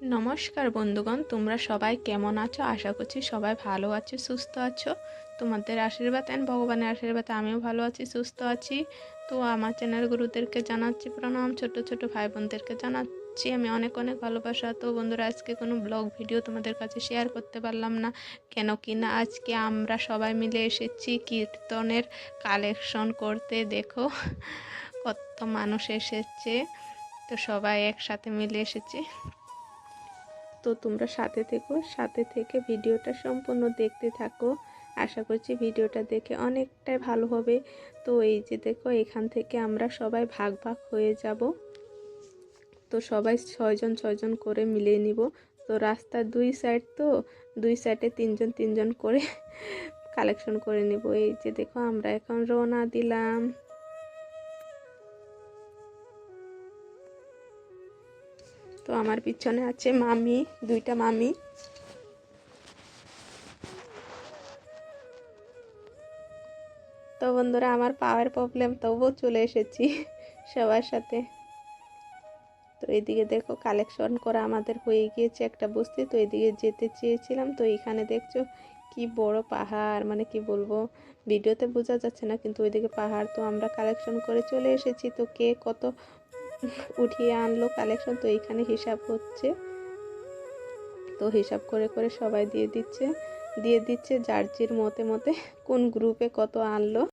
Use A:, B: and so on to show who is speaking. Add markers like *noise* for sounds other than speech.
A: নমস্কার বন্ধুগণ, তোমরা সবাই কেমন আছো? আশা করছি সবাই ভালো আছো, সুস্থ আছো। তোমাদের আশীর্বাদ অ্যান্ড ভগবানের আশীর্বাদে, আমিও ভালো আছি, সুস্থ আছি। তো আমার চ্যানেল গুরুদেরকে জানাচ্ছি, প্রণাম, ছোট ছোট ভাই বোনদেরকে জানাচ্ছি। আমি অনেক অনেক ভালোবাসা। তো বন্ধুরা, আজকে কোনো ব্লগ ভিডিও তোমাদের কাছে শেয়ার করতে পারলাম না। কেন কি না, আজকে আমরা সবাই মিলে এসেছি কীর্তনের কালেকশন করতে। দেখো, কত মানুষ এসেছে। তো সবাই একসাথে মিলে এসেছি। তো তোমরা সাথে থেকো, সাথে থেকে ভিডিওটা সম্পূর্ণ দেখতে থাকো। আশা করছি ভিডিওটা দেখে অনেকটাই ভালো হবে। তো এই যে দেখো, এখান থেকে আমরা সবাই ভাগ ভাগ হয়ে যাব। তো সবাই ছয়জন ছয়জন করে মিলিয়ে নিব। তো রাস্তার দুই সাইড তো, দুই সাইডে তিনজন তিনজন করে *laughs* কালেকশন করে নিব। এই যে দেখো, আমরা এখন রওনা দিলাম। তো আমার পিছনে আছে মামি, দুইটা মামি। তো বন্ধুরা, আমার পাওয়ার প্রবলেম তবুও চলে এসেছি সবার সাথে। তো এদিকে দেখো কালেকশন করা আমাদের হয়ে গিয়েছে একটা বস্তি। তো এদিকে যেতে চেয়েছিলাম, তো এখানে দেখছ কি বড় পাহাড়। মানে কি বলব, ভিডিওতে বোঝা যাচ্ছে না, কিন্তু ওইদিকে পাহাড় তো আমরা কালেকশন করে চলে এসেছি। তো কে কত উঠিয়ে আনলো কালেকশন তো এইখানে হিসাব হচ্ছে। তো হিসাব করে করে সবাই দিয়ে দিচ্ছে দিয়ে দিচ্ছে জার্জির মতে মতে কোন গ্রুপে কত আনলো।